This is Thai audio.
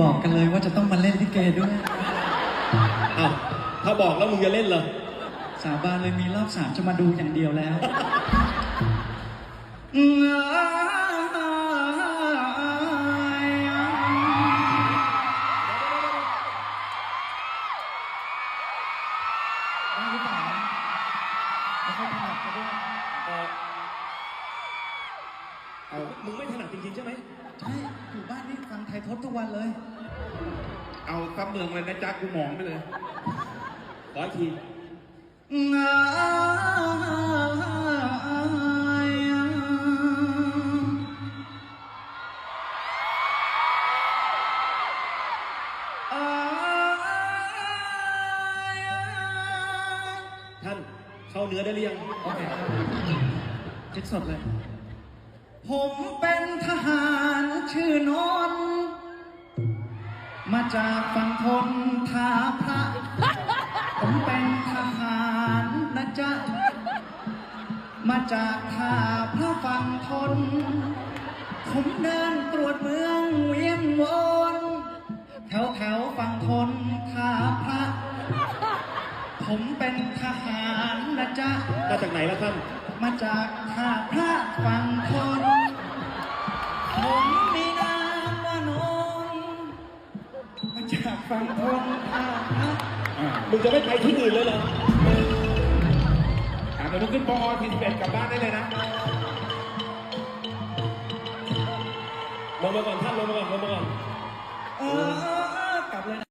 บอกกันเลยว่าจะต้องมาเล่นลิเกด้วย อ้าวถ้าบอกแล้วมึงจะเล่นเหรอ สาบานเลยมีรอบสามจะมาดูอย่างเดียวแล้ว ได้หรือเปล่าไม่ค่อยถนัดก็ด้วย เออเอามึงไม่ถนัดจริงๆใช่ไหม ใช่อยู่บ้านนี่ฟังไทยทศทุกวันเลย เอาซับเมืองเลยนะจ๊ะกูมองไปเลย ขออีกทีท่านเข้าเนื้อได้หรือยัง โอเคครับคิดสดเลย ผมเป็นทหารชื่อนนท์มาจากฝั่งทนท่าพระ ผมเป็นทหารนะจ๊ะ มาจากท่าพระฝั่งทน ผมเดินตรวจเมืองเวียงวนแถวแถวฝั่งทนท่าพระ ผมเป็นทหารนะจ๊ะ มาจากไหนล่ะท่านมาจากท่าพระฝั่งทน ผมมีนามว่านนท์มาจากฝั่งทนท่าพระมึงจะไม่ไปที่อื่นเลยเหรออ่าเดี๋ยวมึงขึ้นปอทีสิบเอ็ดกลับบ้านได้เลยนะลงมาก่อนท่านลงมาก่อนลงมาก่อน